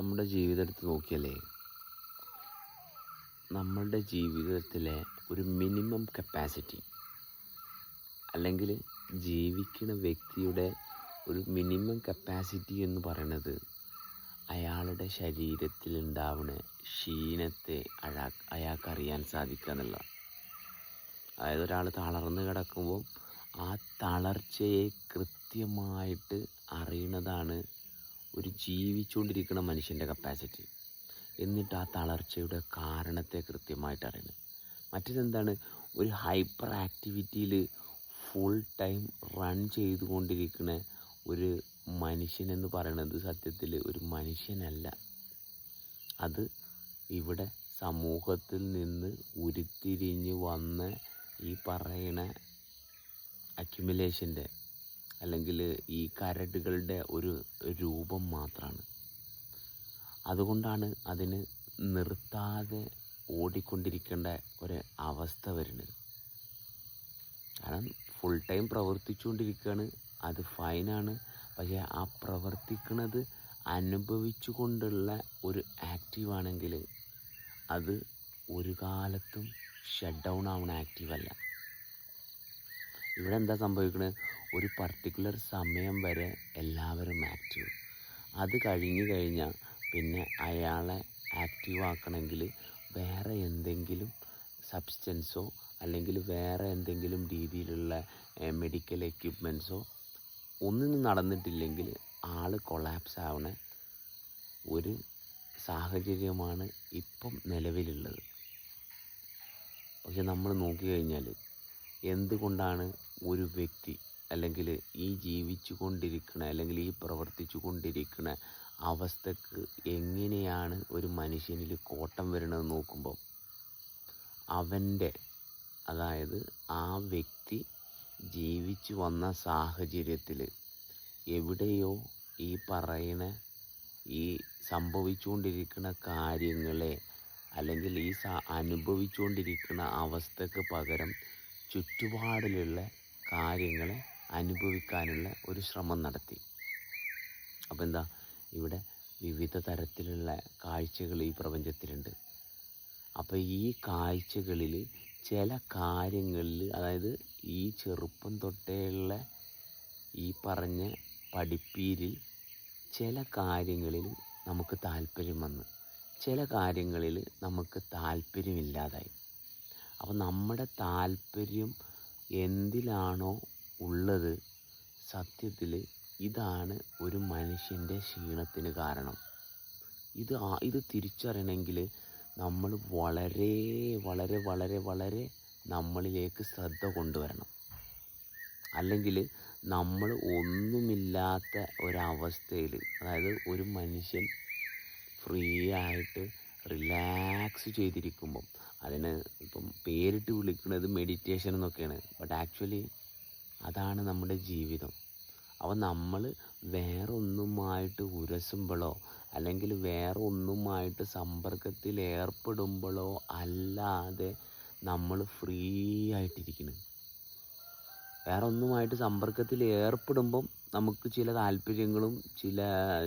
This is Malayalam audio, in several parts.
നമ്മുടെ ജീവിതം എടുത്ത് നോക്കിയാലേ നമ്മളുടെ ജീവിതത്തിലെ ഒരു മിനിമം കപ്പാസിറ്റി അല്ലെങ്കിൽ ജീവിക്കുന്ന വ്യക്തിയുടെ ഒരു മിനിമം കപ്പാസിറ്റി എന്ന് പറയുന്നത് അയാളുടെ ശരീരത്തിൽ ഉണ്ടാവുന്ന ക്ഷീണത്തെ അയാ അയാൾക്കറിയാൻ സാധിക്കുക എന്നുള്ള അതായത് ഒരാൾ തളർന്ന് കിടക്കുമ്പോൾ ആ തളർച്ചയെ കൃത്യമായിട്ട് അറിയണതാണ് ഒരു ജീവിച്ചുകൊണ്ടിരിക്കുന്ന മനുഷ്യന്റെ കപ്പാസിറ്റി എന്നിട്ട് ആ തളർച്ചയുടെ കാരണത്തെ കൃത്യമായിട്ട് അറിയുന്നത്. മറ്റേതെന്താണ്? ഒരു ഹൈപ്പർ ആക്ടിവിറ്റിയിൽ ഫുൾ ടൈം റൺ ചെയ്തുകൊണ്ടിരിക്കുന്ന ഒരു മനുഷ്യനെന്ന് പറയുന്നത് സത്യത്തിൽ ഒരു മനുഷ്യനല്ല. അത് ഇവിടെ സമൂഹത്തിൽ നിന്ന് ഉരുത്തിരിഞ്ഞ് വന്ന ഈ പറയണ അക്യുമുലേഷന്റെ അല്ലെങ്കിൽ ഈ കരടുകളുടെ ഒരു രൂപം മാത്രമാണ് അതുകൊണ്ടാണ് അതിന് നിർത്താതെ ഓടിക്കൊണ്ടിരിക്കേണ്ട ഒരു അവസ്ഥ വരുന്നത്. കാരണം ഫുൾ ടൈം പ്രവർത്തിച്ചുകൊണ്ടിരിക്കുകയാണ് അത് ഫൈനാണ് പക്ഷേ ആ പ്രവർത്തിക്കുന്നത് അനുഭവിച്ചു കൊണ്ടുള്ള ഒരു ആക്റ്റീവാണെങ്കിൽ അത് ഒരു കാലത്തും ഷട്ട് ഡൗൺ ആവുന്ന ആക്റ്റീവ് അല്ല. ഇവിടെ എന്താ സംഭവിക്കുന്നത് ഒരു പർട്ടിക്കുലർ സമയം വരെ എല്ലാവരും ആക്റ്റീവ് അത് കഴിഞ്ഞു കഴിഞ്ഞാൽ പിന്നെ അയാളെ ആക്റ്റീവ് ആക്കണമെങ്കിൽ വേറെ എന്തെങ്കിലും സബ്സ്റ്റൻസോ അല്ലെങ്കിൽ വേറെ എന്തെങ്കിലും രീതിയിലുള്ള മെഡിക്കൽ എക്യുപ്മെൻസോ ഒന്നും നടന്നിട്ടില്ലെങ്കിൽ ആൾ കൊളാപ്സ് ആവണ ഒരു സാഹചര്യമാണ് ഇപ്പം നിലവിലുള്ളത്. പക്ഷെ നമ്മൾ നോക്കിക്കഴിഞ്ഞാൽ എന്തുകൊണ്ടാണ് ഒരു വ്യക്തി അല്ലെങ്കിൽ ഈ ജീവിച്ചു കൊണ്ടിരിക്കുന്ന അല്ലെങ്കിൽ ഈ പ്രവർത്തിച്ചു കൊണ്ടിരിക്കുന്ന അവസ്ഥക്ക് എങ്ങനെയാണ് ഒരു മനുഷ്യനിൽ കോട്ടം വരുന്നത് നോക്കുമ്പോൾ അവന്റെ അതായത് ആ വ്യക്തി ജീവിച്ചു വന്ന സാഹചര്യത്തിൽ എവിടെയോ ഈ പറയുന്ന ഈ സംഭവിച്ചുകൊണ്ടിരിക്കുന്ന കാര്യങ്ങളെ അല്ലെങ്കിൽ ഈ അനുഭവിച്ചുകൊണ്ടിരിക്കുന്ന അവസ്ഥക്ക് പകരം ചുറ്റുപാടിലുള്ള കാര്യങ്ങളെ അനുഭവിക്കാനുള്ള ഒരു ശ്രമം നടത്തി. അപ്പോൾ എന്താ ഇവിടെ വിവിധ തരത്തിലുള്ള കാഴ്ചകൾ ഈ പ്രപഞ്ചത്തിലുണ്ട്. അപ്പോൾ ഈ കാഴ്ചകളിൽ ചില കാര്യങ്ങളിൽ അതായത് ഈ ചെറുപ്പം തൊട്ടേയുള്ള ഈ പറഞ്ഞ പഠിപ്പീരിൽ ചില കാര്യങ്ങളിൽ നമുക്ക് താല്പര്യം വന്ന്. ചില കാര്യങ്ങളിൽ നമുക്ക് താല്പര്യമില്ലാതായി. അപ്പോൾ നമ്മുടെ താല്പര്യം എന്തിലാണോ ഉള്ളത് സത്യത്തിൽ ഇതാണ് ഒരു മനുഷ്യന്റെ ക്ഷീണത്തിന് കാരണം. ഇത് ഇത് തിരിച്ചറിയണമെങ്കിൽ നമ്മൾ വളരെ വളരെ വളരെ വളരെ നമ്മളിലേക്ക് ശ്രദ്ധ കൊണ്ടുവരണം. അല്ലെങ്കിൽ നമ്മൾ ഒന്നുമില്ലാത്ത ഒരവസ്ഥയിൽ അതായത് ഒരു മനുഷ്യൻ ഫ്രീ ആയിട്ട് റിലാക്സ് ചെയ്തിരിക്കുമ്പം അതിന് ഇപ്പം പേരിട്ട് വിളിക്കുന്നത് മെഡിറ്റേഷൻ എന്നൊക്കെയാണ്. ബട്ട് ആക്ച്വലി അതാണ് നമ്മുടെ ജീവിതം. അപ്പോൾ നമ്മൾ വേറെ ഒന്നുമായിട്ട് ഉരസുമ്പോഴോ അല്ലെങ്കിൽ വേറെ ഒന്നുമായിട്ട് സമ്പർക്കത്തിൽ ഏർപ്പെടുമ്പോഴോ അല്ലാതെ നമ്മൾ ഫ്രീ ആയിട്ടിരിക്കണം വേറെ ഒന്നുമായിട്ട് സമ്പർക്കത്തിൽ ഏർപ്പെടുമ്പം നമുക്ക് ചില താല്പര്യങ്ങളും ചില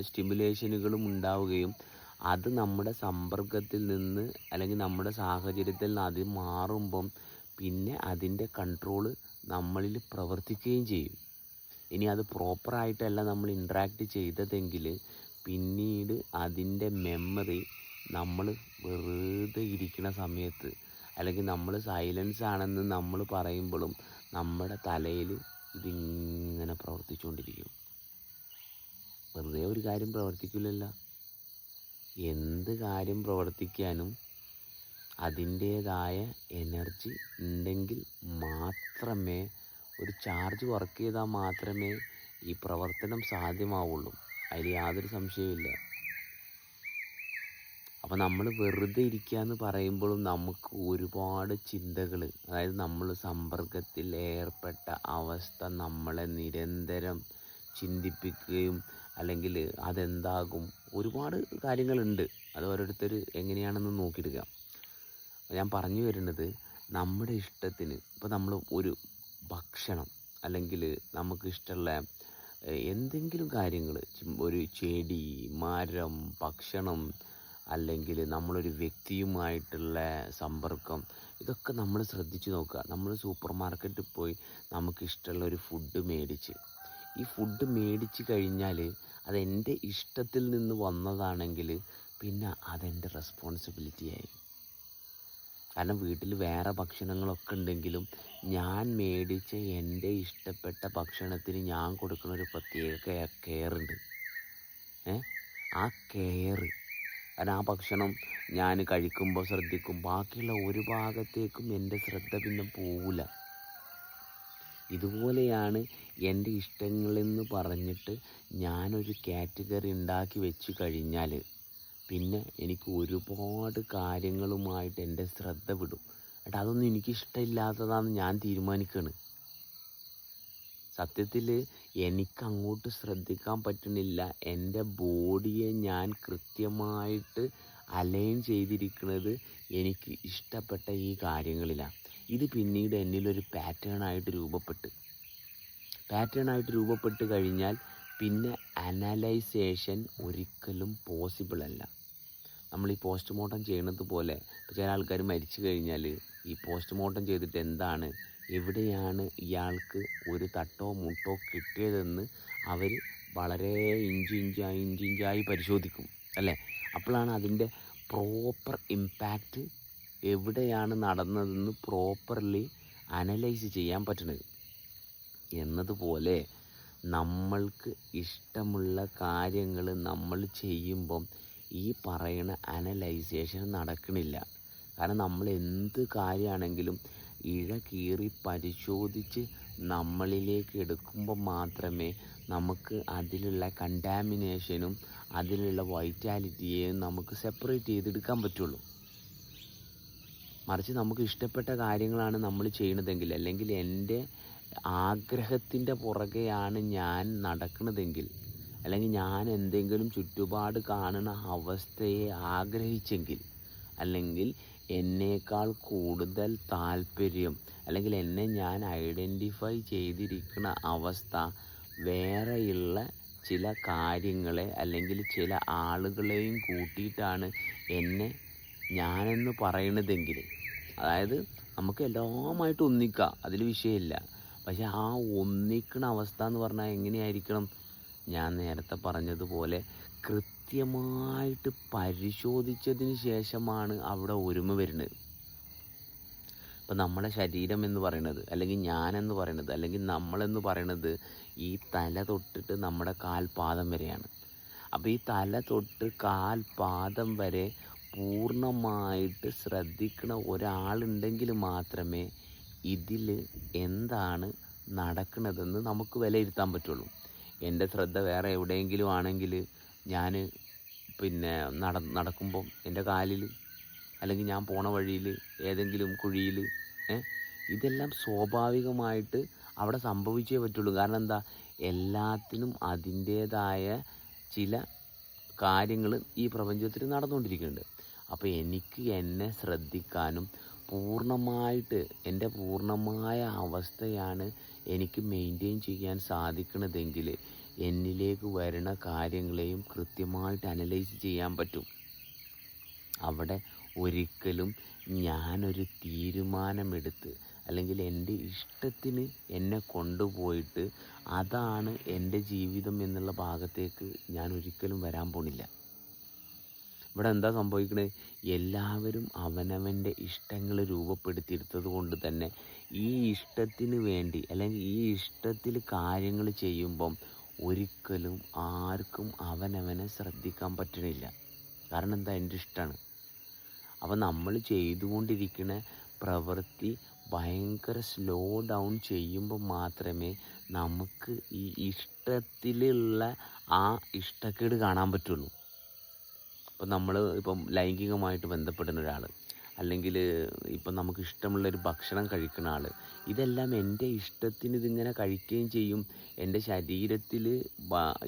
സ്റ്റിമുലേഷനുകളും ഉണ്ടാവുകയും അത് നമ്മുടെ സമ്പർക്കത്തിൽ നിന്ന് അല്ലെങ്കിൽ നമ്മുടെ സാഹചര്യത്തിൽ നിന്ന് അത് മാറുമ്പം പിന്നെ അതിന്റെ കൺട്രോൾ നമ്മളിൽ പ്രവർത്തിക്കുകയും ചെയ്യും. ഇനി അത് പ്രോപ്പറായിട്ടല്ല നമ്മൾ ഇൻട്രാക്ട് ചെയ്തതെങ്കിൽ പിന്നീട് അതിന്റെ മെമ്മറി നമ്മൾ വെറുതെ ഇരിക്കുന്ന സമയത്ത് അല്ലെങ്കിൽ നമ്മൾ സൈലൻസ് ആണെന്ന് നമ്മൾ പറയുമ്പോഴും നമ്മുടെ തലയിൽ ഇതിങ്ങനെ പ്രവർത്തിച്ചുകൊണ്ടിരിക്കും. വെറുതെ ഒരു കാര്യം പ്രവർത്തിക്കില്ലല്ലോ. എന്ത് കാര്യം പ്രവർത്തിക്കാനും അതിന്റേതായ എനർജി ഉണ്ടെങ്കിൽ മാത്രമേ ഒരു ചാർജ് വർക്ക് ചെയ്താൽ മാത്രമേ ഈ പ്രവർത്തനം സാധ്യമാവുള്ളൂ. അതിൽ യാതൊരു സംശയവുമില്ല അപ്പോൾ നമ്മൾ വെറുതെ ഇരിക്കുക എന്ന് പറയുമ്പോഴും നമുക്ക് ഒരുപാട് ചിന്തകൾ അതായത് നമ്മൾ സമ്പർക്കത്തിൽ ഏർപ്പെട്ട അവസ്ഥ നമ്മളെ നിരന്തരം ചിന്തിപ്പിക്കുകയും അല്ലെങ്കിൽ അതെന്താകും? ഒരുപാട് കാര്യങ്ങളുണ്ട്. അത് ഓരോരുത്തർ എങ്ങനെയാണെന്ന് നോക്കിയെടുക്കാം ഞാൻ പറഞ്ഞു വരുന്നത് നമ്മുടെ ഇഷ്ടത്തിന് ഇപ്പോൾ നമ്മൾ ഒരു ഭക്ഷണം അല്ലെങ്കിൽ നമുക്ക് ഇഷ്ടമുള്ള എന്തെങ്കിലും കാര്യങ്ങൾ ഒരു ചെടി മരം ഭക്ഷണം അല്ലെങ്കിൽ നമ്മളൊരു വ്യക്തിയുമായിട്ടുള്ള സമ്പർക്കം ഇതൊക്കെ നമ്മൾ ശ്രദ്ധിച്ചു നോക്കുക നമ്മൾ സൂപ്പർ മാർക്കറ്റിൽ പോയി നമുക്കിഷ്ടമുള്ള ഒരു ഫുഡ് മേടിച്ച് ഈ ഫുഡ് മേടിച്ച് കഴിഞ്ഞാൽ അതെന്റെ ഇഷ്ടത്തിൽ നിന്ന് വന്നതാണെങ്കിൽ പിന്നെ അതെന്റെ റെസ്പോൺസിബിലിറ്റി ആയി. കാരണം വീട്ടിൽ വേറെ ഭക്ഷണങ്ങളൊക്കെ ഉണ്ടെങ്കിലും ഞാൻ മേടിച്ച എന്റെ ഇഷ്ടപ്പെട്ട ഭക്ഷണത്തിന് ഞാൻ കൊടുക്കുന്ന ഒരു പ്രത്യേക കെയർ ഉണ്ട്. ഏ? ആ കെയർ കാരണം ആ ഭക്ഷണം ഞാൻ കഴിക്കുമ്പോൾ ശ്രദ്ധിക്കും ബാക്കിയുള്ള ഒരു ഭാഗത്തേക്കും എന്റെ ശ്രദ്ധ പിന്നെ പോവില്ല ഇതുപോലെയാണ് എന്റെ ഇഷ്ടങ്ങളെന്ന് പറഞ്ഞിട്ട് ഞാനൊരു കാറ്റഗറി ഉണ്ടാക്കി വെച്ച് കഴിഞ്ഞാൽ പിന്നെ എനിക്ക് ഒരുപാട് കാര്യങ്ങളുമായിട്ട് എന്റെ ശ്രദ്ധ വിടും. എടാ അതൊന്നും എനിക്ക് ഇഷ്ടമില്ലാത്തതാണെന്ന് ഞാൻ തീരുമാനിക്കുകയാണ് സത്യത്തിൽ എനിക്ക് അങ്ങോട്ട് ശ്രദ്ധിക്കാൻ പറ്റുന്നില്ല. എന്റെ ബോഡിയെ ഞാൻ കൃത്യമായിട്ട് അലൈൻ ചെയ്തിരിക്കുന്നത് എനിക്ക് ഇഷ്ടപ്പെട്ട ഈ കാര്യങ്ങളിലാണ് ഇത് പിന്നീട് എന്നിലൊരു പാറ്റേൺ ആയിട്ട് രൂപപ്പെട്ട്. പാറ്റേൺ ആയിട്ട് രൂപപ്പെട്ട് കഴിഞ്ഞാൽ പിന്നെ അനലൈസേഷൻ ഒരിക്കലും പോസിബിൾ അല്ല. നമ്മൾ ഈ പോസ്റ്റ്മോർട്ടം ചെയ്യണത് പോലെ ചില ആൾക്കാർ മരിച്ചു കഴിഞ്ഞാൽ ഈ പോസ്റ്റ്മോർട്ടം ചെയ്തിട്ട് എന്താണ്? എവിടെയാണ് ഇയാൾക്ക് ഒരു തട്ടോ മുട്ടോ കിട്ടിയതെന്ന് അവർ വളരെ ഇഞ്ച് ഇഞ്ചായി ഇഞ്ച് പരിശോധിക്കും. അല്ലേ? അപ്പോഴാണ് അതിന്റെ പ്രോപ്പർ ഇമ്പാക്റ്റ് എവിടെയാണ് നടന്നതെന്ന് പ്രോപ്പർലി അനലൈസ് ചെയ്യാൻ പറ്റുന്നത് എന്നതുപോലെ നമ്മൾക്ക് ഇഷ്ടമുള്ള കാര്യങ്ങൾ നമ്മൾ ചെയ്യുമ്പം ഈ പറയുന്ന അനലൈസേഷൻ നടക്കണില്ല. കാരണം നമ്മൾ എന്ത് കാര്യമാണെങ്കിലും ഇഴ കീറി പരിശോധിച്ച് നമ്മളിലേക്ക് എടുക്കുമ്പോൾ മാത്രമേ നമുക്ക് അതിലുള്ള കണ്ടാമിനേഷനും അതിലുള്ള വൈറ്റാലിറ്റിയെയും നമുക്ക് സെപ്പറേറ്റ് ചെയ്തെടുക്കാൻ പറ്റുള്ളൂ. മറിച്ച് നമുക്ക് ഇഷ്ടപ്പെട്ട കാര്യങ്ങളാണ് നമ്മൾ ചെയ്യണതെങ്കിൽ അല്ലെങ്കിൽ എന്റെ ആഗ്രഹത്തിന്റെ പുറകെയാണ് ഞാൻ നടക്കുന്നതെങ്കിൽ അല്ലെങ്കിൽ ഞാൻ എന്തെങ്കിലും ചുറ്റുപാട് കാണുന്ന അവസ്ഥയെ ആഗ്രഹിച്ചെങ്കിൽ അല്ലെങ്കിൽ എന്നേക്കാൾ കൂടുതൽ താല്പര്യം അല്ലെങ്കിൽ എന്നെ ഞാൻ ഐഡന്റിഫൈ ചെയ്തിരിക്കുന്ന അവസ്ഥ വേറെയുള്ള ചില കാര്യങ്ങളെ അല്ലെങ്കിൽ ചില ആളുകളെയും കൂട്ടിയിട്ടാണ് എന്നെ ഞാനെന്ന് പറയണതെങ്കിൽ അതായത് നമുക്ക് എല്ലാമായിട്ട് ഒന്നിക്കാം അതിൽ വിഷയമില്ല. പക്ഷെ ആ ഒന്നിക്കണ അവസ്ഥ എന്ന് പറഞ്ഞാൽ എങ്ങനെയായിരിക്കണം? ഞാൻ നേരത്തെ പറഞ്ഞതുപോലെ കൃത്യമായിട്ട് പരിശോധിച്ചതിന് ശേഷമാണ് അവിടെ ഒരുമ വരുന്നത്. ഇപ്പം നമ്മുടെ ശരീരം എന്ന് പറയുന്നത് അല്ലെങ്കിൽ ഞാനെന്ന് പറയുന്നത് അല്ലെങ്കിൽ നമ്മളെന്ന് പറയുന്നത് ഈ തല തൊട്ടിട്ട് നമ്മുടെ കാൽപാദം വരെയാണ്. അപ്പോൾ ഈ തല തൊട്ട് കാൽപാദം വരെ പൂർണമായിട്ട് ശ്രദ്ധിക്കുന്ന ഒരാളുണ്ടെങ്കിൽ മാത്രമേ ഇതിൽ എന്താണ് നടക്കുന്നതെന്ന് നമുക്ക് വിലയിരുത്താൻ പറ്റുള്ളൂ. എന്റെ ശ്രദ്ധ വേറെ എവിടെയെങ്കിലും ആണെങ്കിൽ ഞാൻ പിന്നെ നട നടക്കുമ്പം എന്റെ കാലിൽ അല്ലെങ്കിൽ ഞാൻ പോണ വഴിയിൽ ഏതെങ്കിലും കുഴിയിൽ ഇതെല്ലാം സ്വാഭാവികമായിട്ട് അവിടെ സംഭവിച്ചേ പറ്റുള്ളൂ. കാരണം എന്താ? എല്ലാത്തിനും അതിന്റേതായ ചില കാര്യങ്ങൾ ഈ പ്രപഞ്ചത്തിൽ നടന്നുകൊണ്ടിരിക്കുന്നുണ്ട്. അപ്പോൾ എനിക്ക് എന്നെ ശ്രദ്ധിക്കാനും പൂർണമായിട്ട് എന്റെ പൂർണമായ അവസ്ഥയാണ് എനിക്ക് മെയിന്റെയിൻ ചെയ്യാൻ സാധിക്കണതെങ്കിൽ എന്നിലേക്ക് വരുന്ന കാര്യങ്ങളെയും കൃത്യമായിട്ട് അനലൈസ് ചെയ്യാൻ പറ്റും. അവിടെ ഒരിക്കലും ഞാനൊരു തീരുമാനമെടുത്ത് അല്ലെങ്കിൽ എന്റെ ഇഷ്ടത്തിന് എന്നെ കൊണ്ടുപോയിട്ട് അതാണ് എന്റെ ജീവിതം എന്നുള്ള ഭാഗത്തേക്ക് ഞാൻ ഒരിക്കലും വരാൻ പോണില്ല. ഇവിടെ എന്താ സംഭവിക്കുന്നത് എല്ലാവരും അവനവന്റെ ഇഷ്ടങ്ങൾ രൂപപ്പെടുത്തിയെടുത്തത് കൊണ്ട് തന്നെ ഈ ഇഷ്ടത്തിന് വേണ്ടി അല്ലെങ്കിൽ ഈ ഇഷ്ടത്തിൽ കാര്യങ്ങൾ ചെയ്യുമ്പം ഒരിക്കലും ആർക്കും അവനവനെ ശ്രദ്ധിക്കാൻ പറ്റണില്ല. കാരണം എന്താ? എന്റെ ഇഷ്ടമാണ് അപ്പോൾ നമ്മൾ ചെയ്തുകൊണ്ടിരിക്കുന്ന പ്രവൃത്തി ഭയങ്കര സ്ലോ ഡൗൺ ചെയ്യുമ്പോൾ മാത്രമേ നമുക്ക് ഈ ഇഷ്ടത്തിലുള്ള ആ ഇഷ്ടക്കേട് കാണാൻ പറ്റുള്ളൂ. ഇപ്പം നമ്മൾ ഇപ്പം ലൈംഗികമായിട്ട് ബന്ധപ്പെടുന്ന ഒരാൾ അല്ലെങ്കിൽ ഇപ്പം നമുക്ക് ഇഷ്ടമുള്ളൊരു ഭക്ഷണം കഴിക്കുന്ന ആൾ ഇതെല്ലാം എന്റെ ഇഷ്ടത്തിന് ഇതിങ്ങനെ കഴിക്കുകയും ചെയ്യും. എന്റെ ശരീരത്തിൽ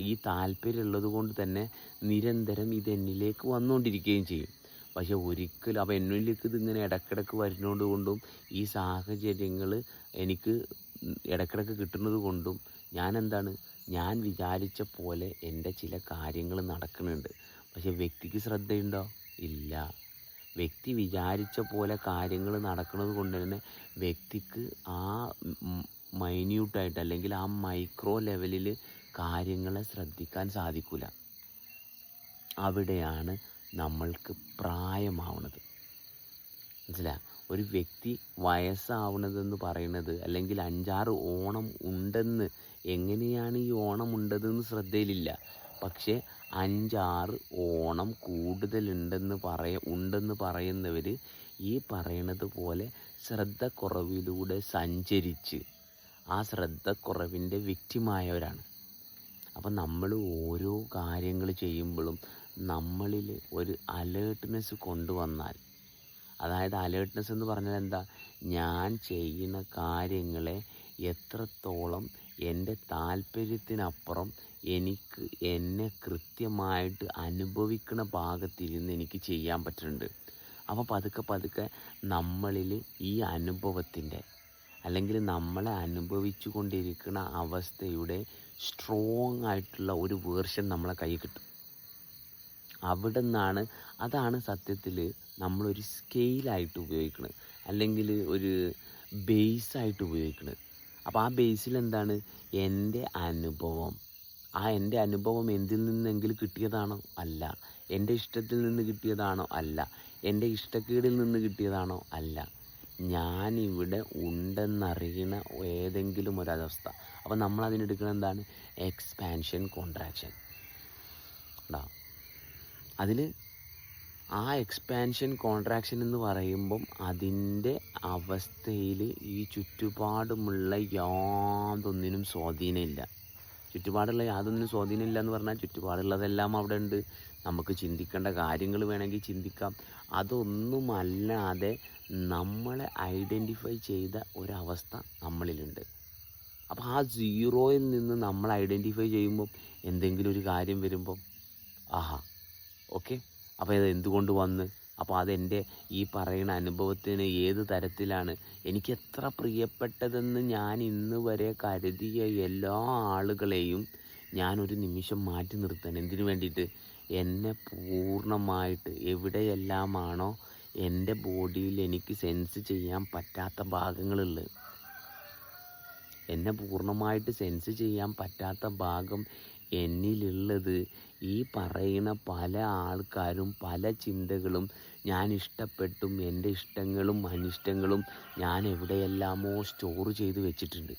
ഈ താല്പര്യമുള്ളത് കൊണ്ട് തന്നെ നിരന്തരം ഇതെന്നിലേക്ക് വന്നുകൊണ്ടിരിക്കുകയും ചെയ്യും. പക്ഷേ ഒരിക്കലും അപ്പോൾ എന്നിലേക്ക് ഇതിങ്ങനെ ഇടക്കിടക്ക് വരുന്നത് കൊണ്ടും ഈ സാഹചര്യങ്ങൾ എനിക്ക് ഇടക്കിടക്ക് കിട്ടുന്നത് കൊണ്ടും ഞാൻ എന്താണ്? ഞാൻ വിചാരിച്ച പോലെ എന്റെ ചില കാര്യങ്ങൾ നടക്കുന്നുണ്ട്. പക്ഷെ വ്യക്തിക്ക് ശ്രദ്ധയുണ്ടോ? ഇല്ല. വ്യക്തി വിചാരിച്ച പോലെ കാര്യങ്ങൾ നടക്കുന്നത് കൊണ്ട് തന്നെ വ്യക്തിക്ക് ആ മൈന്യൂട്ടായിട്ട് അല്ലെങ്കിൽ ആ മൈക്രോ ലെവലിൽ കാര്യങ്ങളെ ശ്രദ്ധിക്കാൻ സാധിക്കില്ല അവിടെയാണ് നമ്മൾക്ക് പ്രായമാവുന്നത്. മനസ്സിലാ? ഒരു വ്യക്തി വയസ്സാവണതെന്ന് പറയുന്നത് അല്ലെങ്കിൽ അഞ്ചാറ് ഓണം ഉണ്ടെന്ന് എങ്ങനെയാണ് ഈ ഓണം ഉണ്ടതെന്ന് ശ്രദ്ധയിലില്ല. പക്ഷേ അഞ്ചാറ് ഓണം കൂടുതലുണ്ടെന്ന് പറയ ഉണ്ടെന്ന് പറയുന്നവർ ഈ പറയണത് പോലെ ശ്രദ്ധക്കുറവിലൂടെ സഞ്ചരിച്ച് ആ ശ്രദ്ധക്കുറവിന്റെ വ്യക്തിമായവരാണ്. അപ്പം നമ്മൾ ഓരോ കാര്യങ്ങൾ ചെയ്യുമ്പോഴും നമ്മളിൽ ഒരു അലേർട്ട്നെസ് കൊണ്ടുവന്നാൽ അതായത് അലേർട്ട്നെസ് എന്ന് പറഞ്ഞാൽ എന്താ? ഞാൻ ചെയ്യുന്ന കാര്യങ്ങളെ എത്രത്തോളം എന്റെ താല്പര്യത്തിനപ്പുറം എനിക്ക് എന്നെ കൃത്യമായിട്ട് അനുഭവിക്കുന്ന ഭാഗത്തിരുന്ന് എനിക്ക് ചെയ്യാൻ പറ്റുന്നുണ്ട്. അപ്പോൾ പതുക്കെ പതുക്കെ നമ്മളിൽ ഈ അനുഭവത്തിന്റെ അല്ലെങ്കിൽ നമ്മളെ അനുഭവിച്ചു കൊണ്ടിരിക്കുന്ന അവസ്ഥയുടെ സ്ട്രോങ് ആയിട്ടുള്ള ഒരു വേർഷൻ നമ്മളെ കൈ കിട്ടും. അവിടെ നിന്നാണ് അതാണ് സത്യത്തിൽ നമ്മളൊരു സ്കെയിലായിട്ട് ഉപയോഗിക്കുന്നത് അല്ലെങ്കിൽ ഒരു ബേസായിട്ട് ഉപയോഗിക്കുന്നത് അപ്പോൾ ആ ബേസിൽ എന്താണ്? എന്റെ അനുഭവം. ആ എന്റെ അനുഭവം എന്തിൽ നിന്നെങ്കിലും കിട്ടിയതാണോ? അല്ല. എന്റെ ഇഷ്ടത്തിൽ നിന്ന് കിട്ടിയതാണോ? അല്ല. എന്റെ ഇഷ്ടക്കേടിൽ നിന്ന് കിട്ടിയതാണോ? അല്ല. ഞാനിവിടെ ഉണ്ടെന്നറിയണ ഏതെങ്കിലും ഒരവസ്ഥ. അപ്പോൾ നമ്മൾ അതിനെടുക്കണ എന്താണ്? എക്സ്പാൻഷൻ കോൺട്രാക്ഷൻ ഉണ്ടാവും അതിൽ ആ എക്സ്പാൻഷൻ കോൺട്രാക്ഷൻ എന്ന് പറയുമ്പം അതിന്റെ അവസ്ഥയിൽ ഈ ചുറ്റുപാടുമുള്ള യാതൊന്നിനും സ്വാധീനമില്ല. ചുറ്റുപാടുള്ള യാതൊന്നിനും സ്വാധീനമില്ല എന്ന് പറഞ്ഞാൽ ചുറ്റുപാടുള്ളതെല്ലാം അവിടെ ഉണ്ട് നമുക്ക് ചിന്തിക്കേണ്ട കാര്യങ്ങൾ വേണമെങ്കിൽ ചിന്തിക്കാം. അതൊന്നുമല്ലാതെ നമ്മളെ ഐഡന്റിഫൈ ചെയ്ത ഒരവസ്ഥ നമ്മളിലുണ്ട്. അപ്പോൾ ആ സീറോയിൽ നിന്ന് നമ്മൾ ഐഡന്റിഫൈ ചെയ്യുമ്പോൾ എന്തെങ്കിലും ഒരു കാര്യം വരുമ്പം ആഹാ ഓക്കെ. അപ്പോൾ ഇത് എന്തുകൊണ്ട് വന്ന് അപ്പോൾ അതെന്റെ ഈ പറയുന്ന അനുഭവത്തിന് ഏത് തരത്തിലാണ്? എനിക്ക് എത്ര പ്രിയപ്പെട്ടതെന്ന് ഞാൻ ഇന്ന് വരെ കരുതിയ എല്ലാ ആളുകളെയും ഞാനൊരു നിമിഷം മാറ്റി നിർത്താൻ എന്തിനു വേണ്ടിയിട്ട്? എന്നെ പൂർണമായിട്ട് എവിടെയെല്ലാമാണോ എന്റെ ബോഡിയിൽ എനിക്ക് സെൻസ് ചെയ്യാൻ പറ്റാത്ത ഭാഗങ്ങളുള്ളത് എന്നെ പൂർണമായിട്ട് സെൻസ് ചെയ്യാൻ പറ്റാത്ത ഭാഗം എന്നിലുള്ളത് ഈ പറയുന്ന പല ആൾക്കാരും പല ചിന്തകളും ഞാൻ ഇഷ്ടപ്പെട്ടും എന്റെ ഇഷ്ടങ്ങളും അനിഷ്ടങ്ങളും ഞാൻ എവിടെയെല്ലാമോ സ്റ്റോർ ചെയ്തു വെച്ചിട്ടുണ്ട്.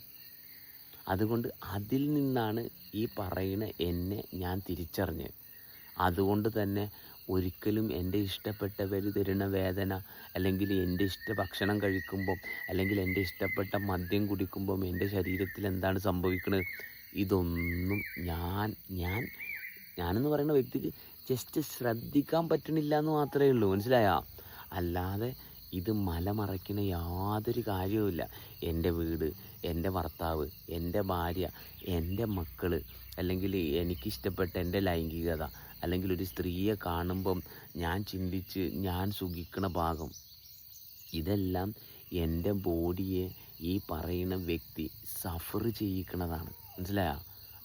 അതുകൊണ്ട് അതിൽ നിന്നാണ് ഈ പറയുന്ന എന്നെ ഞാൻ തിരിച്ചറിഞ്ഞത്. അതുകൊണ്ട് തന്നെ ഒരിക്കലും എന്റെ ഇഷ്ടപ്പെട്ടവർ തരുന്ന വേദന അല്ലെങ്കിൽ എന്റെ ഇഷ്ട ഭക്ഷണം കഴിക്കുമ്പം അല്ലെങ്കിൽ എന്റെ ഇഷ്ടപ്പെട്ട മദ്യം കുടിക്കുമ്പം എന്റെ ശരീരത്തിൽ എന്താണ് സംഭവിക്കുന്നത് ഇതൊന്നും ഞാൻ ഞാൻ ഞാനെന്ന് പറയുന്ന വ്യക്തിക്ക് ജസ്റ്റ് ശ്രദ്ധിക്കാൻ പറ്റണില്ല എന്ന് മാത്രമേ ഉള്ളൂ മനസ്സിലായോ? അല്ലാതെ ഇത് മല മലമറയ്ക്കുന്ന യാതൊരു കാര്യവുമില്ല എന്റെ വീട് എന്റെ ഭർത്താവ് എന്റെ ഭാര്യ എന്റെ മക്കൾ അല്ലെങ്കിൽ എനിക്കിഷ്ടപ്പെട്ട എന്റെ ലൈംഗികത അല്ലെങ്കിൽ ഒരു സ്ത്രീയെ കാണുമ്പം ഞാൻ ചിന്തിച്ച് ഞാൻ സുഖിക്കണ ഭാഗം. ഇതെല്ലാം എന്റെ ബോഡിയെ ഈ പറയുന്ന വ്യക്തി സഫർ ചെയ്യിക്കുന്നതാണ് മനസ്സിലായോ?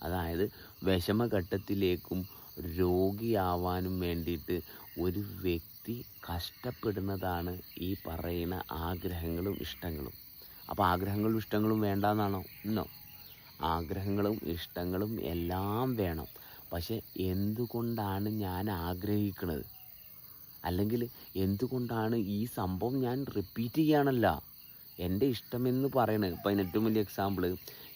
അതായത് വിഷമഘട്ടത്തിലേക്കും രോഗിയാവാനും വേണ്ടിയിട്ട് ഒരു വ്യക്തി കഷ്ടപ്പെടുന്നതാണ് ഈ പറയുന്ന ആഗ്രഹങ്ങളും ഇഷ്ടങ്ങളും. അപ്പോൾ ആഗ്രഹങ്ങളും ഇഷ്ടങ്ങളും വേണ്ടാന്നാണോ? ഇന്നോ ആഗ്രഹങ്ങളും ഇഷ്ടങ്ങളും എല്ലാം വേണം. പക്ഷെ എന്തുകൊണ്ടാണ് ഞാൻ ആഗ്രഹിക്കുന്നത് അല്ലെങ്കിൽ എന്തുകൊണ്ടാണ് ഈ സംഭവം ഞാൻ റിപ്പീറ്റ് ചെയ്യാനല്ല? എന്റെ ഇഷ്ടമെന്ന് പറയണത്. ഇപ്പം അതിന് ഏറ്റവും വലിയ എക്സാമ്പിൾ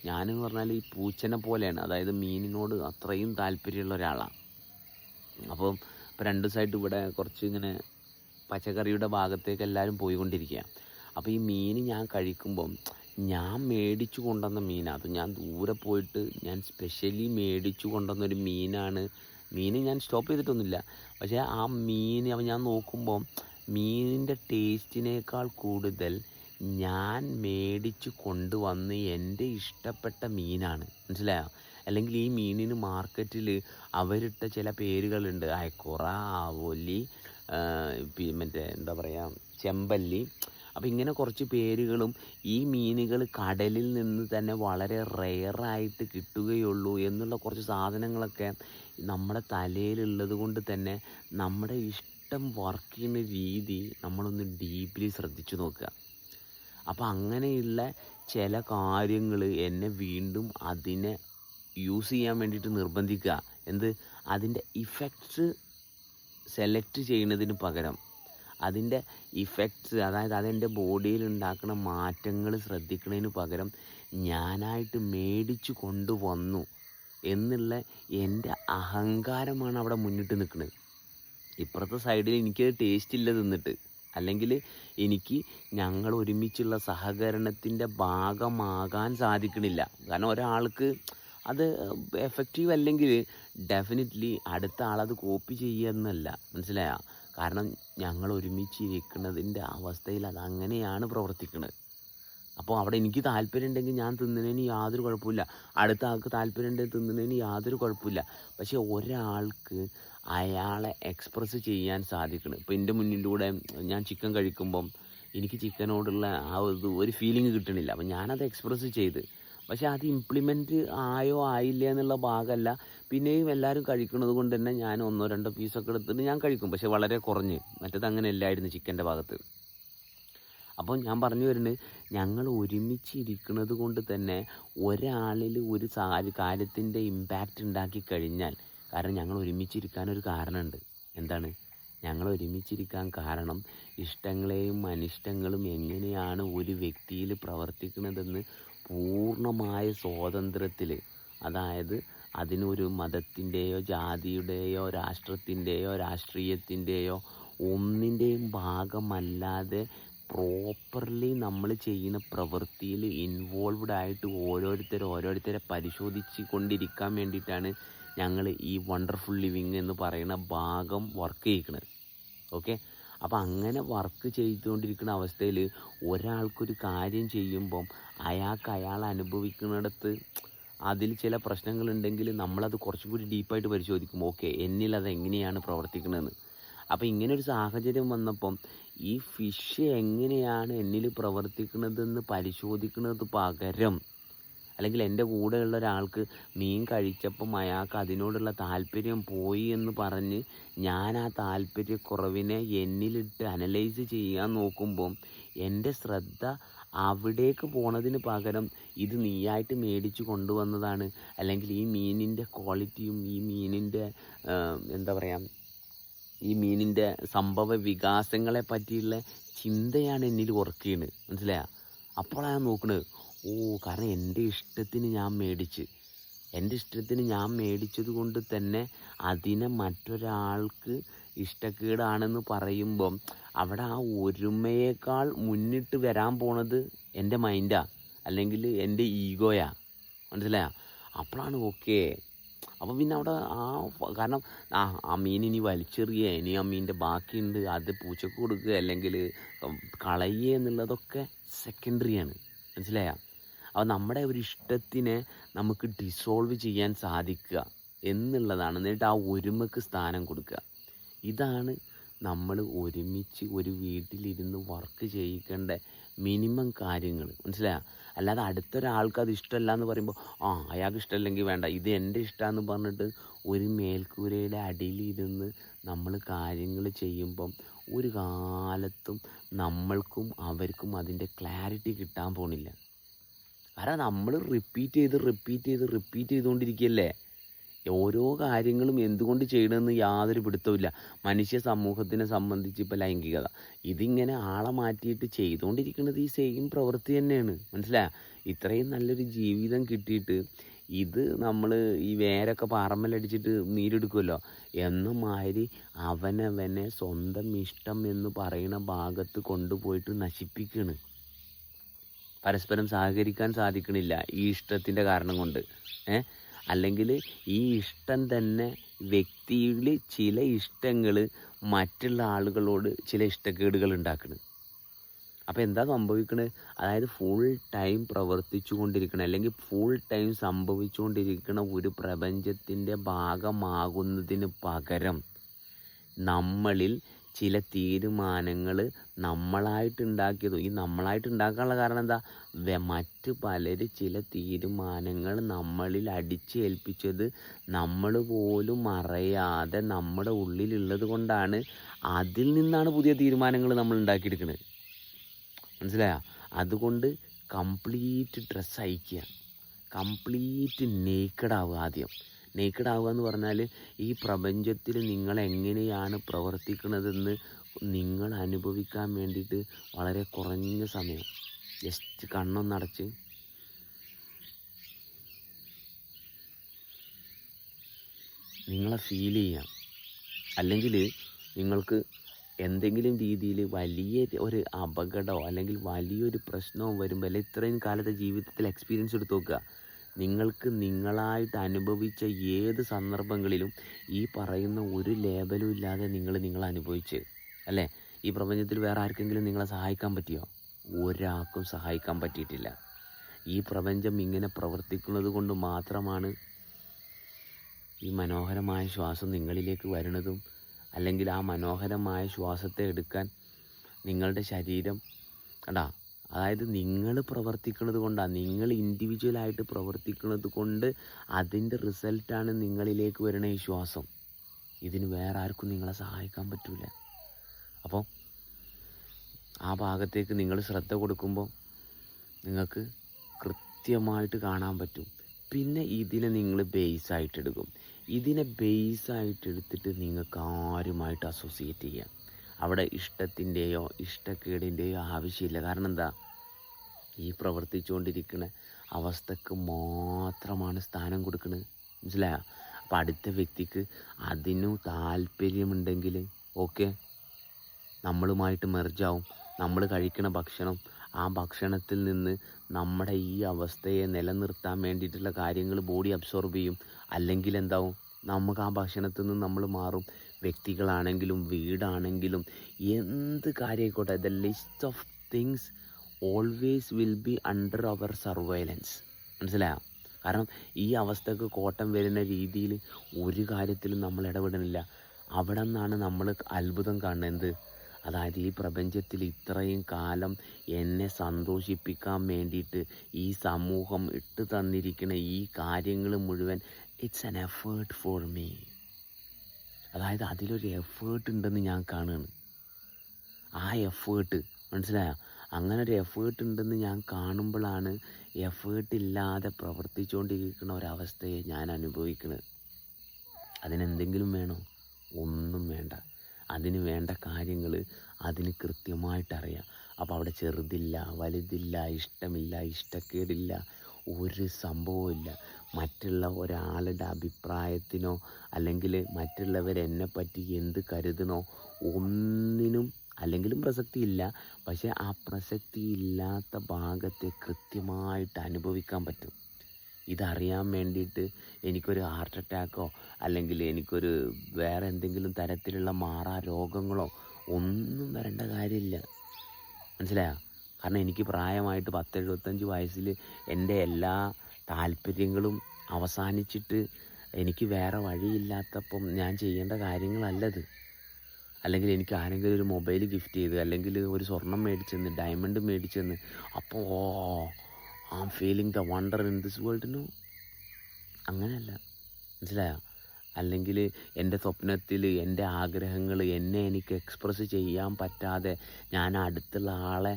ഞാനെന്ന് പറഞ്ഞാൽ ഈ പൂച്ചനെ പോലെയാണ്. അതായത് മീനിനോട് അത്രയും താല്പര്യമുള്ള ഒരാളാണ് അപ്പം ഇപ്പോൾ രണ്ട് സൈഡ് ഇവിടെ കുറച്ച് ഇങ്ങനെ പച്ചക്കറിയുടെ ഭാഗത്തേക്ക് എല്ലാവരും പോയിക്കൊണ്ടിരിക്കുക അപ്പോൾ ഈ മീൻ ഞാൻ കഴിക്കുമ്പം ഞാൻ മേടിച്ചു കൊണ്ടുവന്ന മീനാണ് അത് ഞാൻ ദൂരെ പോയിട്ട് ഞാൻ സ്പെഷ്യലി മേടിച്ചു കൊണ്ടുവന്നൊരു മീനാണ്. മീൻ ഞാൻ സ്റ്റോപ്പ് ചെയ്തിട്ടൊന്നുമില്ല. പക്ഷേ ആ മീൻ അപ്പം ഞാൻ നോക്കുമ്പം മീനിന്റെ ടേസ്റ്റിനേക്കാൾ കൂടുതൽ ഞാൻ മേടിച്ചു കൊണ്ടുവന്ന് എന്റെ ഇഷ്ടപ്പെട്ട മീനാണ്. മനസ്സിലായോ? അല്ലെങ്കിൽ ഈ മീനിന് മാർക്കറ്റിൽ അവരിട്ട ചില പേരുകളുണ്ട്. അയക്കുറ ആവോലി മറ്റേ എന്താ പറയുക ചെമ്പല്ലി. അപ്പോൾ ഇങ്ങനെ കുറച്ച് പേരുകളും ഈ മീനുകൾ കടലിൽ നിന്ന് തന്നെ വളരെ റെയറായിട്ട് കിട്ടുകയുള്ളൂ എന്നുള്ള കുറച്ച് സാധനങ്ങളൊക്കെ നമ്മുടെ തലയിലുള്ളത് കൊണ്ട് തന്നെ നമ്മുടെ ഇഷ്ടം വർക്ക് ചെയ്യുന്ന രീതി നമ്മളൊന്ന് ഡീപ്ലി ശ്രദ്ധിച്ചു നോക്കുക. അപ്പോൾ അങ്ങനെയുള്ള ചില കാര്യങ്ങൾ എന്നെ വീണ്ടും അതിനെ യൂസ് ചെയ്യാൻ വേണ്ടിയിട്ട് നിർബന്ധിക്കുക. എന്ത്? അതിന്റെ ഇഫക്ട്സ് സെലക്ട് ചെയ്യുന്നതിന് പകരം അതിന്റെ ഇഫക്ട്സ് അതായത് അതെന്റെ ബോഡിയിൽ ഉണ്ടാക്കുന്ന മാറ്റങ്ങൾ ശ്രദ്ധിക്കുന്നതിന് പകരം ഞാനായിട്ട് മേടിച്ചു കൊണ്ടുവന്നു എന്നുള്ള എന്റെ അഹങ്കാരമാണ് അവിടെ മുന്നിട്ട് നിൽക്കുന്നത്. ഇപ്പുറത്തെ സൈഡിൽ എനിക്കത് ടേസ്റ്റ് ഇല്ല തിന്നിട്ട്. അല്ലെങ്കിൽ എനിക്ക് ഞങ്ങൾ ഒരുമിച്ചുള്ള സഹകരണത്തിന്റെ ഭാഗമാകാൻ സാധിക്കണില്ല. കാരണം ഒരാൾക്ക് അത് എഫക്റ്റീവ് അല്ലെങ്കിൽ ഡെഫിനറ്റ്ലി അടുത്ത ആളത് കോപ്പി ചെയ്യുന്നല്ല മനസ്സിലായോ? കാരണം ഞങ്ങൾ ഒരുമിച്ചിരിക്കുന്നതിന്റെ അവസ്ഥയിൽ അത് അങ്ങനെയാണ് പ്രവർത്തിക്കുന്നത് അപ്പോൾ അവിടെ എനിക്ക് താല്പര്യം ഉണ്ടെങ്കിൽ ഞാൻ തിന്നുന്നതിന് യാതൊരു കുഴപ്പമില്ല. അടുത്ത ആൾക്ക് താല്പര്യം ഉണ്ടെങ്കിൽ തിന്നുന്നതിന് യാതൊരു കുഴപ്പമില്ല. പക്ഷേ ഒരാൾക്ക് അയാളെ എക്സ്പ്രസ് ചെയ്യാൻ സാധിക്കണം. ഇപ്പം എന്റെ മുന്നിലൂടെ ഞാൻ ചിക്കൻ കഴിക്കുമ്പം എനിക്ക് ചിക്കനോടുള്ള ആ ഒരു ഒരു ഫീലിംഗ് കിട്ടണില്ല. അപ്പം ഞാനത് എക്സ്പ്രസ് ചെയ്ത്. പക്ഷേ അത് ഇംപ്ലിമെന്റ് ആയോ ആയില്ല എന്നുള്ള ഭാഗമല്ല. പിന്നെയും എല്ലാവരും കഴിക്കുന്നത് കൊണ്ട് തന്നെ ഞാൻ ഒന്നോ രണ്ടോ പീസൊക്കെ എടുത്തിട്ട് ഞാൻ കഴിക്കും. പക്ഷേ വളരെ കുറഞ്ഞ്. മറ്റേത് അങ്ങനെ അല്ലായിരുന്നു ചിക്കന്റെ ഭാഗത്ത്. അപ്പോൾ ഞാൻ പറഞ്ഞു വരുന്നത് ഞങ്ങൾ ഒരുമിച്ചിരിക്കുന്നത് കൊണ്ട് തന്നെ ഒരാളിൽ ഒരു കാര്യത്തിന്റെ ഇമ്പാക്റ്റ് ഉണ്ടാക്കി കഴിഞ്ഞാൽ കാരണം ഞങ്ങൾ ഒരുമിച്ചിരിക്കാനൊരു കാരണമുണ്ട്. എന്താണ്? ഞങ്ങൾ ഒരുമിച്ചിരിക്കാൻ കാരണം ഇഷ്ടങ്ങളെയും അനിഷ്ടങ്ങളും എങ്ങനെയാണ് ഒരു വ്യക്തിയിൽ പ്രവർത്തിക്കുന്നതെന്ന് പൂർണമായ സ്വാതന്ത്ര്യത്തിൽ അതായത് അതിനൊരു മതത്തിന്റെയോ ജാതിയുടെയോ രാഷ്ട്രത്തിന്റെയോ രാഷ്ട്രീയത്തിന്റെയോ ഒന്നിന്റെയും ഭാഗമല്ലാതെ പ്രോപ്പർലി നമ്മൾ ചെയ്യുന്ന പ്രവൃത്തിയിൽ ഇൻവോൾവ്ഡ് ആയിട്ട് ഓരോരുത്തർ ഓരോരുത്തരെ പരിശോധിച്ച് കൊണ്ടിരിക്കാൻ വേണ്ടിയിട്ടാണ് ഞങ്ങൾ ഈ വണ്ടർഫുൾ ലിവിങ് എന്ന് പറയുന്ന ഭാഗം വർക്ക് ചെയ്യിക്കുന്നത് ഓക്കെ അപ്പോൾ അങ്ങനെ വർക്ക് ചെയ്തുകൊണ്ടിരിക്കുന്ന അവസ്ഥയിൽ ഒരാൾക്കൊരു കാര്യം ചെയ്യുമ്പം അയാൾക്ക് അയാൾ അനുഭവിക്കുന്നിടത്ത് അതിൽ ചില പ്രശ്നങ്ങളുണ്ടെങ്കിൽ നമ്മളത് കുറച്ചും കൂടി ഡീപ്പായിട്ട് പരിശോധിക്കും. ഓക്കെ എന്നിൽ അത് എങ്ങനെയാണ് പ്രവർത്തിക്കുന്നതെന്ന് അപ്പോൾ ഇങ്ങനെ ഒരു സാഹചര്യം വന്നപ്പം ഈ ഫിഷ് എങ്ങനെയാണ് എന്നിൽ പ്രവർത്തിക്കുന്നതെന്ന് പരിശോധിക്കുന്നത് പകരം അല്ലെങ്കിൽ എന്റെ കൂടെയുള്ള ഒരാൾക്ക് മീൻ കഴിച്ചപ്പം അയാൾക്ക് അതിനോടുള്ള താല്പര്യം പോയി എന്ന് പറഞ്ഞ് ഞാൻ ആ താല്പര്യക്കുറവിനെ എന്നിലിട്ട് അനലൈസ് ചെയ്യാൻ നോക്കുമ്പം എന്റെ ശ്രദ്ധ അവിടേക്ക് പോണതിന് പകരം ഇത് നീയായിട്ട് മേടിച്ച് കൊണ്ടുവന്നതാണ്. അല്ലെങ്കിൽ ഈ മീനിന്റെ ക്വാളിറ്റിയും ഈ മീനിന്റെ എന്താ പറയുക ഈ മീനിന്റെ സംഭവ വികാസങ്ങളെ പറ്റിയുള്ള ചിന്തയാണ് എന്നിൽ വർക്ക് ചെയ്യുന്നത് മനസ്സിലായോ അപ്പോഴാണ് നോക്കുന്നത് ഓ കാരണം എന്റെ ഇഷ്ടത്തിന് ഞാൻ മേടിച്ച്. എന്റെ ഇഷ്ടത്തിന് ഞാൻ മേടിച്ചത് കൊണ്ട് തന്നെ അതിനെ മറ്റൊരാൾക്ക് ഇഷ്ടക്കേടാണെന്ന് പറയുമ്പം അവിടെ ആ ഒരുമയേക്കാൾ മുന്നിട്ട് വരാൻ പോണത് എന്റെ മൈൻഡാ അല്ലെങ്കിൽ എന്റെ ഈഗോയാ. മനസ്സിലായ? അപ്പോഴാണ് ഓക്കെ. അപ്പോൾ പിന്നെ അവിടെ ആ കാരണം ആ ആ മീൻ ഇനി വലിച്ചെറിയുക ഇനി ആ മീനിന്റെ ബാക്കിയുണ്ട് അത് പൂച്ചക്ക് കൊടുക്കുക അല്ലെങ്കിൽ കളയുക എന്നുള്ളതൊക്കെ സെക്കൻഡറിയാണ് മനസ്സിലായോ? അപ്പോൾ നമ്മുടെ ഒരു ഇഷ്ടത്തിനെ നമുക്ക് ഡിസോൾവ് ചെയ്യാൻ സാധിക്കുക എന്നുള്ളതാണ്. എന്നിട്ട് ആ ഒരുമക്ക് സ്ഥാനം കൊടുക്കുക. ഇതാണ് നമ്മൾ ഒരുമിച്ച് ഒരു വീട്ടിലിരുന്ന് വർക്ക് ചെയ്യിക്കേണ്ട മിനിമം കാര്യങ്ങൾ. മനസ്സിലായ? അല്ലാതെ അടുത്തൊരാൾക്ക് അത് ഇഷ്ടമല്ല എന്ന് പറയുമ്പോൾ ആ അയാൾക്ക് ഇഷ്ടമല്ലെങ്കിൽ വേണ്ട. ഇത് എന്റെ ഇഷ്ടമെന്ന് പറഞ്ഞിട്ട് ഒരു മേൽക്കൂരയുടെ അടിയിലിരുന്ന് നമ്മൾ കാര്യങ്ങൾ ചെയ്യുമ്പം ഒരു കാലത്തും നമ്മൾക്കും അവർക്കും അതിന്റെ ക്ലാരിറ്റി കിട്ടാൻ പോണില്ല. കാരണം നമ്മൾ റിപ്പീറ്റ് ചെയ്ത് റിപ്പീറ്റ് ചെയ്ത് റിപ്പീറ്റ് ചെയ്തുകൊണ്ടിരിക്കുകയല്ലേ ഓരോ കാര്യങ്ങളും എന്തുകൊണ്ട് ചെയ്യണമെന്ന് യാതൊരു പിടുത്തവുമില്ല. മനുഷ്യ സമൂഹത്തിനെ സംബന്ധിച്ച് ഇപ്പോൾ ലൈംഗികത. ഇതിങ്ങനെ ആളെ മാറ്റിയിട്ട് ചെയ്തുകൊണ്ടിരിക്കുന്നത് ഈ സെയിം പ്രവൃത്തി തന്നെയാണ്. മനസ്സിലായ? ഇത്രയും നല്ലൊരു ജീവിതം കിട്ടിയിട്ട് ഇത് നമ്മൾ ഈ വേരൊക്കെ പാറമ്മലടിച്ചിട്ട് നീരെടുക്കുമല്ലോ എന്ന മാതിരി അവനവനെ സ്വന്തം ഇഷ്ടം എന്ന് പറയുന്ന ഭാഗത്ത് കൊണ്ടുപോയിട്ട് നശിപ്പിക്കുകയാണ് പരസ്പരം സഹകരിക്കാൻ സാധിക്കണില്ല ഈ ഇഷ്ടത്തിന്റെ കാരണം കൊണ്ട്. ഏ? അല്ലെങ്കിൽ ഈ ഇഷ്ടം തന്നെ വ്യക്തിയിൽ ചില ഇഷ്ടങ്ങൾ മറ്റുള്ള ആളുകളോട് ചില ഇഷ്ടക്കേടുകൾ ഉണ്ടാക്കണം. അപ്പോൾ എന്താ സംഭവിക്കുന്നത് അതായത് ഫുൾ ടൈം പ്രവർത്തിച്ചു കൊണ്ടിരിക്കണം അല്ലെങ്കിൽ ഫുൾ ടൈം സംഭവിച്ചുകൊണ്ടിരിക്കുന്ന ഒരു പ്രപഞ്ചത്തിന്റെ ഭാഗമാകുന്നതിന് പകരം നമ്മളിൽ ചില തീരുമാനങ്ങൾ നമ്മളായിട്ട് ഉണ്ടാക്കിയതും ഈ നമ്മളായിട്ട് ഉണ്ടാക്കാനുള്ള കാരണം എന്താ? മറ്റ് പലർ ചില തീരുമാനങ്ങൾ നമ്മളിൽ അടിച്ചേൽപ്പിച്ചത് നമ്മൾ പോലും അറിയാതെ നമ്മുടെ ഉള്ളിലുള്ളത് കൊണ്ടാണ് അതിൽ നിന്നാണ് പുതിയ തീരുമാനങ്ങൾ നമ്മൾ ഉണ്ടാക്കിയെടുക്കുന്നത് മനസ്സിലായോ? അതുകൊണ്ട് കംപ്ലീറ്റ് ഡ്രസ്സ് അയക്കുക കംപ്ലീറ്റ് നേക്കഡ് ആവുക ആദ്യം. നേക്കഡ് ആവുക എന്ന് പറഞ്ഞാൽ ഈ പ്രപഞ്ചത്തിൽ നിങ്ങൾ എങ്ങനെയാണ് പ്രവർത്തിക്കുന്നതെന്ന് നിങ്ങൾ അനുഭവിക്കാൻ വേണ്ടിയിട്ട് വളരെ കുറഞ്ഞ സമയം. ജസ്റ്റ് കണ്ണൊന്നടച്ച്. നിങ്ങളെ ഫീൽ ചെയ്യാം. അല്ലെങ്കിൽ നിങ്ങൾക്ക് എന്തെങ്കിലും രീതിയിൽ വലിയ ഒരു അപകടമോ അല്ലെങ്കിൽ വലിയൊരു പ്രശ്നമോ വരുമ്പോൾ അല്ലെങ്കിൽ ഇത്രയും കാലത്തെ ജീവിതത്തിൽ എക്സ്പീരിയൻസ് എടുത്ത് നോക്കുക. നിങ്ങൾക്ക് നിങ്ങളായിട്ട് അനുഭവിച്ച ഏത് സന്ദർഭങ്ങളിലും ഈ പറയുന്ന ഒരു ലേബലും ഇല്ലാതെ നിങ്ങൾ നിങ്ങൾ അനുഭവിച്ച് അല്ലേ? ഈ പ്രപഞ്ചത്തിൽ വേറെ ആർക്കെങ്കിലും നിങ്ങളെ സഹായിക്കാൻ പറ്റിയോ? ഒരാൾക്കും സഹായിക്കാൻ പറ്റിയിട്ടില്ല. ഈ പ്രപഞ്ചം ഇങ്ങനെ പ്രവർത്തിക്കുന്നത് കൊണ്ട് മാത്രമാണ് ഈ മനോഹരമായ ശ്വാസം നിങ്ങളിലേക്ക് വരുന്നതും അല്ലെങ്കിൽ ആ മനോഹരമായ ശ്വാസത്തെ എടുക്കാൻ നിങ്ങളുടെ ശരീരം കണ്ടാ അതായത് നിങ്ങൾ പ്രവർത്തിക്കുന്നത് കൊണ്ടാണ് നിങ്ങൾ ഇൻഡിവിജ്വലായിട്ട് പ്രവർത്തിക്കുന്നത് കൊണ്ട് അതിന്റെ റിസൾട്ടാണ് നിങ്ങളിലേക്ക് വരുന്ന ഈ ശ്വാസം ഇതിന് വേറെ ആർക്കും നിങ്ങളെ സഹായിക്കാൻ പറ്റില്ല അപ്പോൾ ആ ഭാഗത്തേക്ക് നിങ്ങൾ ശ്രദ്ധ കൊടുക്കുമ്പോൾ നിങ്ങൾക്ക് കൃത്യമായിട്ട് കാണാൻ പറ്റും. പിന്നെ ഇതിനെ നിങ്ങൾ ബേസായിട്ട് എടുക്കും. ഇതിനെ ബേസായിട്ട് എടുത്തിട്ട് നിങ്ങൾക്ക് ആരുമായിട്ട് അസോസിയേറ്റ് ചെയ്യാം. അവിടെ ഇഷ്ടത്തിന്റെയോ ഇഷ്ടക്കേടിന്റെയോ ആവശ്യമില്ല. കാരണം എന്താ? ഈ പ്രവർത്തിച്ചുകൊണ്ടിരിക്കുന്ന അവസ്ഥക്ക് മാത്രമാണ് സ്ഥാനം കൊടുക്കുന്നത് മനസ്സിലായോ? അപ്പം അടുത്ത വ്യക്തിക്ക് അതിനു താല്പര്യമുണ്ടെങ്കിൽ ഓക്കെ നമ്മളുമായിട്ട് മെർജാവും നമ്മൾ കഴിക്കുന്ന ഭക്ഷണം ആ ഭക്ഷണത്തിൽ നിന്ന് നമ്മുടെ ഈ അവസ്ഥയെ നിലനിർത്താൻ വേണ്ടിയിട്ടുള്ള കാര്യങ്ങൾ ബോഡി അബ്സോർബ് ചെയ്യും. അല്ലെങ്കിൽ എന്താവും? നമുക്ക് ആ ഭക്ഷണത്തിൽ നിന്ന് നമ്മൾ മാറും. വ്യക്തികളാണെങ്കിലും വീടാണെങ്കിലും എന്ത് കാര്യമായിക്കോട്ടെ the list of things always will be under our surveillance മനസ്സിലായോ? കാരണം ഈ അവസ്ഥക്ക് കോട്ടം വരുന്ന രീതിയിൽ ഒരു കാര്യത്തിലും നമ്മൾ ഇടപെടുന്നില്ല. അവിടെ നിന്നാണ് നമ്മൾ അത്ഭുതം കാണുന്നത്. അതായത് ഈ പ്രപഞ്ചത്തിൽ ഇത്രയും കാലം എന്നെ സന്തോഷിപ്പിക്കാൻ വേണ്ടിയിട്ട് ഈ സമൂഹം ഇട്ട് തന്നിരിക്കുന്ന ഈ കാര്യങ്ങൾ മുഴുവൻ it's an effort for me അതായത് അതിലൊരു എഫേർട്ട് ഉണ്ടെന്ന് ഞാൻ കാണുകയാണ്. ആ എഫേർട്ട് മനസ്സിലായോ? അങ്ങനെ ഒരു എഫേർട്ട് ഉണ്ടെന്ന് ഞാൻ കാണുമ്പോഴാണ് എഫേർട്ട് ഇല്ലാതെ പ്രവർത്തിച്ചുകൊണ്ടിരിക്കുന്ന ഒരവസ്ഥയെ ഞാൻ അനുഭവിക്കുന്നത് അതിനെന്തെങ്കിലും വേണോ? ഒന്നും വേണ്ട. അതിന് വേണ്ട കാര്യങ്ങൾ അതിന് കൃത്യമായിട്ടറിയാം അപ്പോൾ അവിടെ ചെറുതില്ല വലുതില്ല ഇഷ്ടമില്ല ഇഷ്ടക്കേടില്ല ഒരു സംഭവമില്ല മറ്റുള്ള ഒരാളുടെ അഭിപ്രായത്തിനോ അല്ലെങ്കിൽ മറ്റുള്ളവർ എന്നെ പറ്റി എന്ത് കരുതണോ ഒന്നിനും അല്ലെങ്കിലും പ്രസക്തിയില്ല. പക്ഷേ ആ പ്രസക്തി ഇല്ലാത്ത ഭാഗത്തെ കൃത്യമായിട്ട് അനുഭവിക്കാൻ പറ്റും. ഇതറിയാൻ വേണ്ടിയിട്ട് എനിക്കൊരു ഹാർട്ട് അറ്റാക്കോ അല്ലെങ്കിൽ എനിക്കൊരു വേറെ എന്തെങ്കിലും തരത്തിലുള്ള മാറാ രോഗങ്ങളോ ഒന്നും വരേണ്ട കാര്യമില്ല. മനസ്സിലായോ? കാരണം എനിക്ക് പ്രായമായിട്ട് പത്ത് എഴുപത്തഞ്ച് വയസ്സിൽ എന്റെ എല്ലാ താല്പര്യങ്ങളും അവസാനിച്ചിട്ട് എനിക്ക് വേറെ വഴിയില്ലാത്തപ്പം ഞാൻ ചെയ്യേണ്ട കാര്യങ്ങളല്ലത്. അല്ലെങ്കിൽ എനിക്ക് ആരെങ്കിലും ഒരു മൊബൈൽ ഗിഫ്റ്റ് ചെയ്ത് അല്ലെങ്കിൽ ഒരു സ്വർണം മേടിച്ചെന്ന് ഡയമണ്ട് മേടിച്ചെന്ന് അപ്പോൾ ഓ I am feeling the wonder in this world അങ്ങനെയല്ല. മനസ്സിലായോ? അല്ലെങ്കിൽ എന്റെ സ്വപ്നത്തിൽ എന്റെ ആഗ്രഹങ്ങൾ എന്നെ എനിക്ക് എക്സ്പ്രസ് ചെയ്യാൻ പറ്റാതെ ഞാൻ അടുത്തുള്ള ആളെ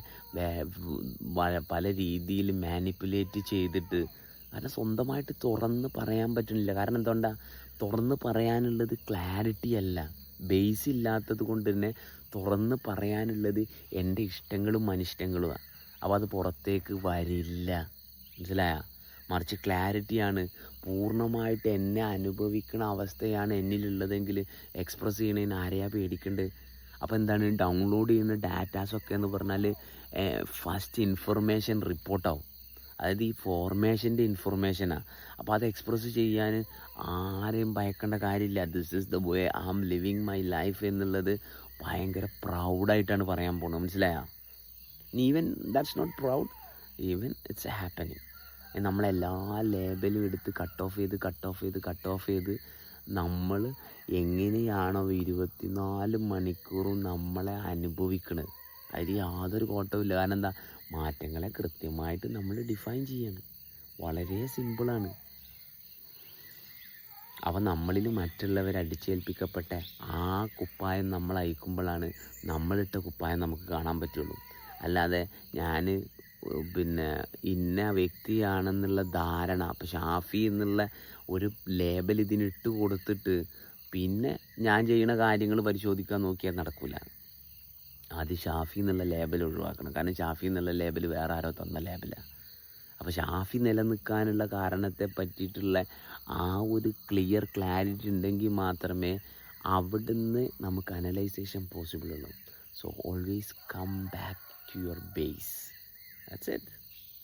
പല രീതിയിൽ മാനിപ്പുലേറ്റ് ചെയ്തിട്ട് കാരണം സ്വന്തമായിട്ട് തുറന്ന് പറയാൻ പറ്റുന്നില്ല. കാരണം എന്തുകൊണ്ടാണ് തുറന്ന് പറയാനുള്ളത് ക്ലാരിറ്റി അല്ല. ബേസ് ഇല്ലാത്തത് കൊണ്ട് തന്നെ തുറന്ന് പറയാനുള്ളത് എന്റെ ഇഷ്ടങ്ങളും അനിഷ്ടങ്ങളുമാണ് അപ്പോൾ അത് പുറത്തേക്ക് വരില്ല. മനസ്സിലായ? മറിച്ച് ക്ലാരിറ്റിയാണ് പൂർണമായിട്ട് എന്നെ അനുഭവിക്കുന്ന അവസ്ഥയാണ് എന്നിലുള്ളതെങ്കിൽ എക്സ്പ്രസ് ചെയ്യണതിന് ആരെയാ പേടിക്കേണ്ടത് അപ്പോൾ എന്താണ്? ഡൗൺലോഡ് ചെയ്യുന്ന ഡാറ്റാസൊക്കെ എന്ന് പറഞ്ഞാൽ ഫസ്റ്റ് ഇൻഫർമേഷൻ റിപ്പോർട്ടാവും അതായത് ഈ ഫോർമേഷന്റെ ഇൻഫർമേഷനാണ് അപ്പോൾ അത് എക്സ്പ്രസ് ചെയ്യാൻ ആരെയും ഭയക്കേണ്ട കാര്യമില്ല. This is the way I am living my life എന്നുള്ളത് ഭയങ്കര പ്രൗഡായിട്ടാണ് പറയാൻ പോകുന്നത് മനസ്സിലായോ? Even that's not proud even it's happening നമ്മളെല്ലാ ലേബലും എടുത്ത് കട്ട് ഓഫ് ചെയ്ത് കട്ട് ഓഫ് ചെയ്ത് കട്ട് ഓഫ് ചെയ്ത് നമ്മൾ എങ്ങനെയാണോ ഇരുപത്തിനാല് മണിക്കൂറും നമ്മളെ അനുഭവിക്കണത്. അതിൽ യാതൊരു കോട്ടവുമില്ല. കാരണം എന്താ? മാറ്റങ്ങളെ കൃത്യമായിട്ട് നമ്മൾ ഡിഫൈൻ ചെയ്യാണ്. വളരെ സിമ്പിളാണ് അവ നമ്മളിൽ മറ്റുള്ളവർ അടിച്ചേൽപ്പിക്കപ്പെട്ട ആ കുപ്പായം നമ്മൾ അയക്കുമ്പോഴാണ് നമ്മളിട്ട കുപ്പായം നമുക്ക് കാണാൻ പറ്റുള്ളൂ. അല്ലാതെ ഞാൻ പിന്നെ ഇന്ന വ്യക്തിയാണെന്നുള്ള ധാരണ അപ്പം ഷാഫി എന്നുള്ള ഒരു ലേബൽ ഇതിനിട്ട് കൊടുത്തിട്ട് പിന്നെ ഞാൻ ചെയ്യുന്ന കാര്യങ്ങൾ പരിശോധിക്കാൻ നോക്കിയാൽ നടക്കില്ല ആദ്യം ഷാഫി എന്നുള്ള ലേബൽ ഒഴിവാക്കണം. കാരണം ഷാഫി എന്നുള്ള ലേബൽ വേറെ ആരോ തന്ന ലേബലാണ് അപ്പോൾ ഷാഫി നിലനിൽക്കാനുള്ള കാരണത്തെ പറ്റിയിട്ടുള്ള ആ ഒരു ക്ലിയർ ക്ലാരിറ്റി ഉണ്ടെങ്കിൽ മാത്രമേ അവിടുന്ന് നമുക്ക് അനലൈസേഷൻ പോസിബിൾ ഉള്ളൂ. So always come back to your base that's it